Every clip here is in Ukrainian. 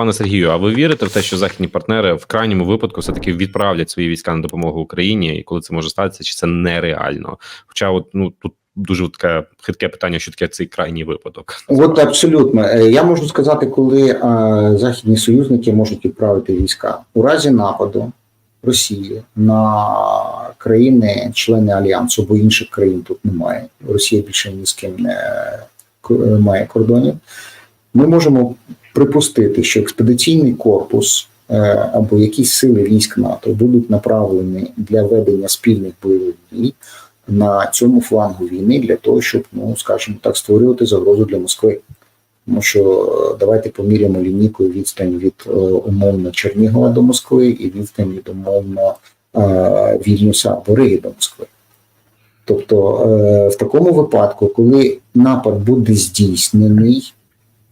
Пане Сергію, а ви вірите в те, що західні партнери в крайньому випадку все таки відправлять свої війська на допомогу Україні, і коли це може статися, чи це нереально? Хоча, от ну тут дуже таке хитке питання, що таке цей крайній випадок. От абсолютно. Е, Я можу сказати, коли е, західні союзники можуть відправити війська у разі нападу Росії на країни-члени альянсу, бо інших країн тут немає. Росія більше ні з ким не е, має кордонів. Ми можемо припустити, що експедиційний корпус е, або якісь сили військ НАТО будуть направлені для ведення спільних бойових дій на цьому флангу війни для того, щоб, ну скажімо так, створювати загрозу для Москви. Тому що е, давайте поміряємо лінійкою відстань від е, умовно Чернігова до Москви і відстань від умовно Вільнюса або Риги до Москви. Тобто, в такому випадку, коли напад буде здійснений,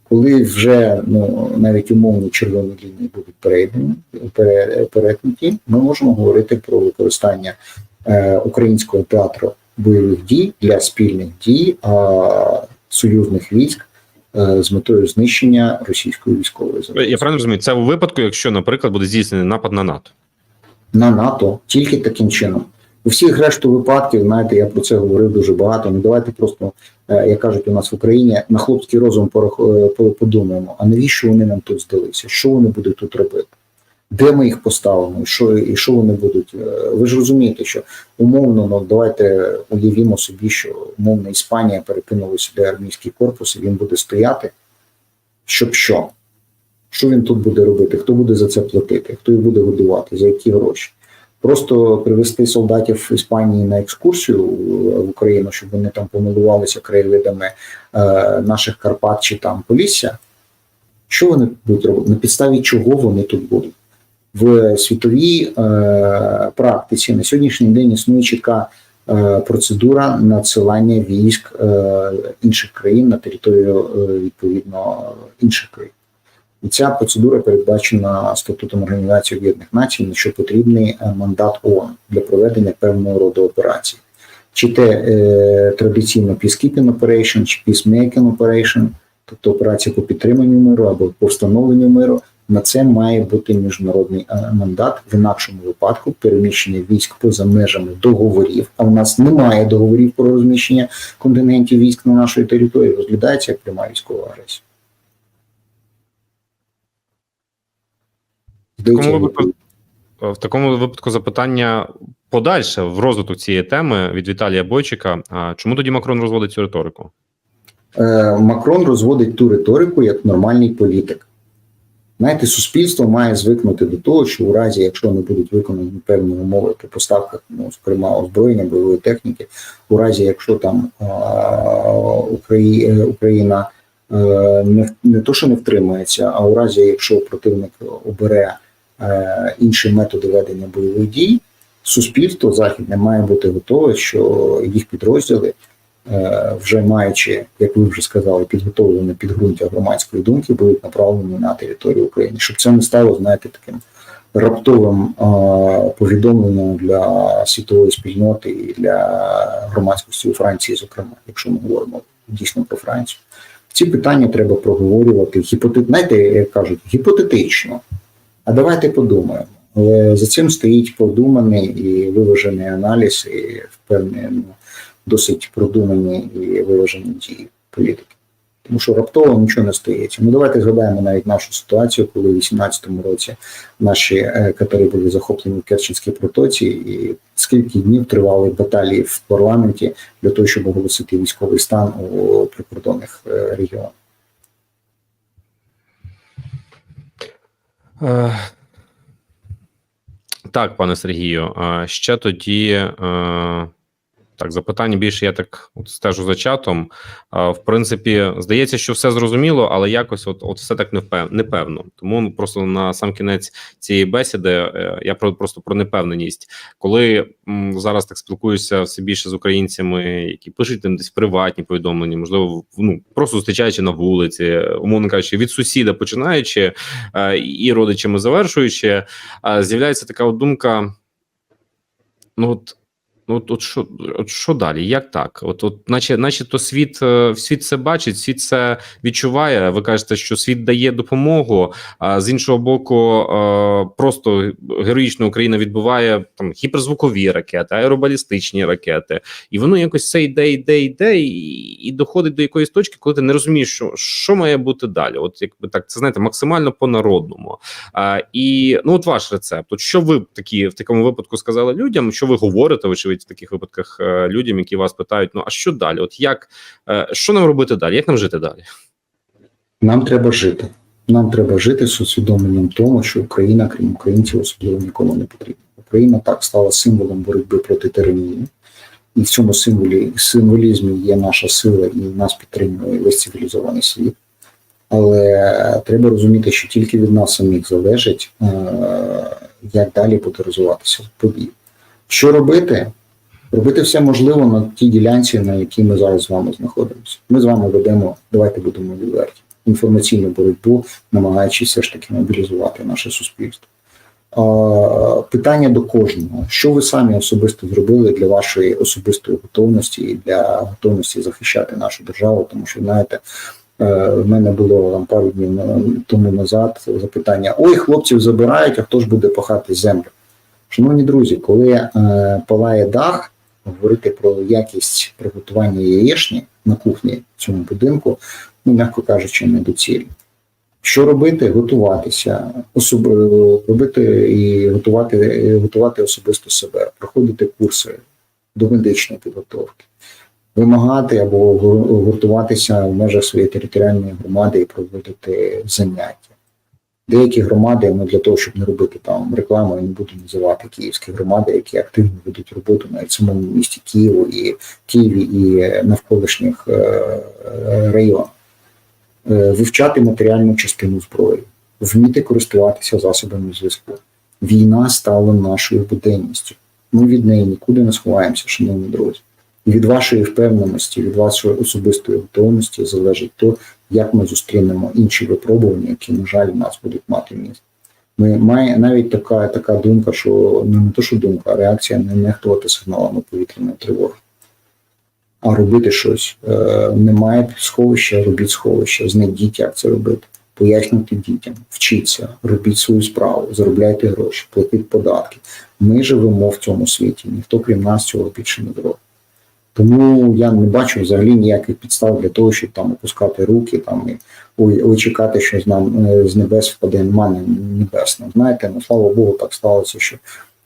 коли вже ну, навіть умовні червоні лінії будуть перейдені, перетнуті, ми можемо говорити про використання е, українського театру бойових дій для спільних дій а, союзних військ е, з метою знищення російської військової загрози. Я правильно розумію, це у випадку, якщо, наприклад, буде здійснений напад на НАТО. на НАТО тільки таким чином. У всіх решту випадків, знаєте, я про це говорив дуже багато. Ну давайте просто, е, як кажуть у нас в Україні, на хлопський розум е, по- подумаємо, а навіщо вони нам тут здалися? Що вони будуть тут робити? Де ми їх поставимо? І що, і що вони будуть? Е, Ви ж розумієте, що умовно, ну давайте уявімо собі, що умовно Іспанія перекинула сюди армійський корпус, і він буде стояти. Щоб що? Що він тут буде робити? Хто буде за це платити? Хто їх буде годувати? За які гроші? Просто привезти солдатів Іспанії на екскурсію в Україну, щоб вони там помилувалися краєвидами е, наших Карпат чи там Полісся. Що вони будуть робити? На підставі чого вони тут будуть? В світовій е, практиці на сьогоднішній день існує чітка е, процедура надсилання військ е, інших країн на територію е, відповідно інших країн. І ця процедура передбачена статутом Організації Об'єднаних Націй, на що потрібний е, мандат ООН для проведення певного роду операцій. Чи те е, традиційно peacekeeping operation, чи peacemaking operation, тобто операція по підтриманню миру або по встановленню миру, на це має бути міжнародний е, мандат. В інакшому випадку переміщення військ поза межами договорів. А в нас немає договорів про розміщення контингентів військ на нашій території. Розглядається як пряма військова агресія. В такому випадку, в такому випадку запитання подальше в розвиток цієї теми від Віталія Бойчика. Чому тоді Макрон розводить цю риторику? Е, Макрон розводить ту риторику як нормальний політик. Знаєте, суспільство має звикнути до того, що у разі, якщо не будуть виконані певні умови по поставках, ну, зокрема озброєння, бойової техніки, у разі, якщо там Украї- е, Україна е, не, не то, що не втримається, а у разі, якщо противник обере е, інші методи ведення бойових дій, суспільство західне має бути готове, що їх підрозділи е, вже маючи, як ви вже сказали, підготовлене підґрунтя громадської думки, будуть направлені на територію України, щоб це не стало, знаєте, таким раптовим е, повідомленням для світової спільноти і для громадськості у Франції, зокрема, якщо ми говоримо дійсно про Францію. Ці питання треба проговорювати гіпотет... знаєте, як кажуть, гіпотетично. А давайте подумаємо. Але за цим стоїть продуманий і виважений аналіз, і впевнений, ну, досить продумані і виважені дії політики. Тому що раптово нічого не стається. Ну давайте згадаємо навіть нашу ситуацію, коли у 18-му році наші е, катери були захоплені в Керченській протоці, і скільки днів тривали баталії в парламенті для того, щоб оголосити військовий стан у прикордонних е, регіонах. Так, пане Сергію, ще тоді е, так, запитання більше я так от стежу за чатом. А, В принципі, здається, що все зрозуміло, але якось от, от все так непевно. Тому просто на сам кінець цієї бесіди е, я про просто про непевненість. Коли м, зараз так спілкуюся все більше з українцями, які пишуть там десь приватні повідомлення, можливо, ну просто зустрічаючи на вулиці, умовно кажучи, від сусіда починаючи е, і родичами завершуючи, е, з'являється така от думка: ну от Ну, от, от, що, от що далі? Як так? От, от наче, наче то світ, е, світ це бачить, світ це відчуває. Ви кажете, що світ дає допомогу, а з іншого боку, е, просто героїчно Україна відбуває там гіперзвукові ракети, аеробалістичні ракети, і воно якось все йде, йде, йде, і, і доходить до якоїсь точки, коли ти не розумієш, що, що має бути далі. От якби так, це знаєте, максимально по-народному. А, і ну, от ваш рецепт. От що ви такі в такому випадку сказали людям? Що ви говорите, вочевидь, в таких випадках е, людям, які вас питають: ну а що далі? От як е, що нам робити далі? Як нам жити далі? Нам треба жити. Нам треба жити з усвідомленням тому, що Україна, крім українців, особливо нікому не потрібна. Україна так стала символом боротьби проти тиранії, і в цьому символі символізмі є наша сила, і нас підтримує весь цивілізований світ. Але треба розуміти, що тільки від нас самих залежить, е, як далі буде розвиватися події. Що робити? Робити все можливо на тій ділянці, на якій ми зараз з вами знаходимося. Ми з вами ведемо, давайте будемо відверті, інформаційну боротьбу, намагаючись все ж таки мобілізувати наше суспільство. Питання до кожного: що ви самі особисто зробили для вашої особистої готовності і для готовності захищати нашу державу? Тому що знаєте, е, в мене було там пару днів тому назад запитання: ой, хлопців забирають, а хто ж буде пахати землю? Шановні друзі, коли е, палає дах, говорити про якість приготування яєчні на кухні в цьому будинку, ну, м'яко кажучи, недоцільно. Що робити? Готуватися, особ... робити і готувати, і готувати особисто себе, проходити курси до медичної підготовки, вимагати або гу- гуртуватися в межах своєї територіальної громади і проводити заняття. Деякі громади, ну для того, щоб не робити там рекламу, я не буду називати київські громади, які активно ведуть роботу в самому місті Києву і Києві і навколишніх е, е, районах. Е, Вивчати матеріальну частину зброї, вміти користуватися засобами зв'язку. Війна стала нашою буденністю. Ми від неї нікуди не сховаємося, шановні друзі. Від вашої впевненості, від вашої особистої готовності залежить то, як ми зустрінемо інші випробування, які, на жаль, в нас будуть мати місце. Ми має навіть така, така думка, що ну, не то, що думка, а реакція не нехтувати сигналами повітряної тривоги, а робити щось. Е, немає сховища, робіть сховище, знайдіть, як це робити. Пояснюйте дітям, вчіться, робіть свою справу, заробляйте гроші, платіть податки. Ми живемо в цьому світі, ніхто крім нас цього більше не зробить. Тому я не бачу взагалі ніяких підстав для того, щоб там опускати руки там і чекати, що з нам е, з небес впаде мана небесна. Знаєте, ну слава Богу, так сталося, що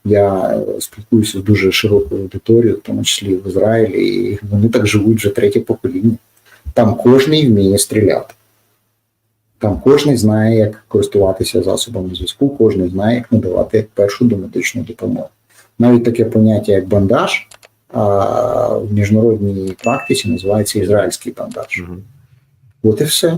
я е, спілкуюся з дуже широкою аудиторією, в тому числі в Ізраїлі, і вони так живуть вже третє покоління. Там кожний вміє стріляти. Там кожен знає, як користуватися засобами зв'язку, кожен знає, як надавати першу домедичну допомогу. Навіть таке поняття, як бандаж, в міжнародній практиці називається ізраїльський бандаж. От і все.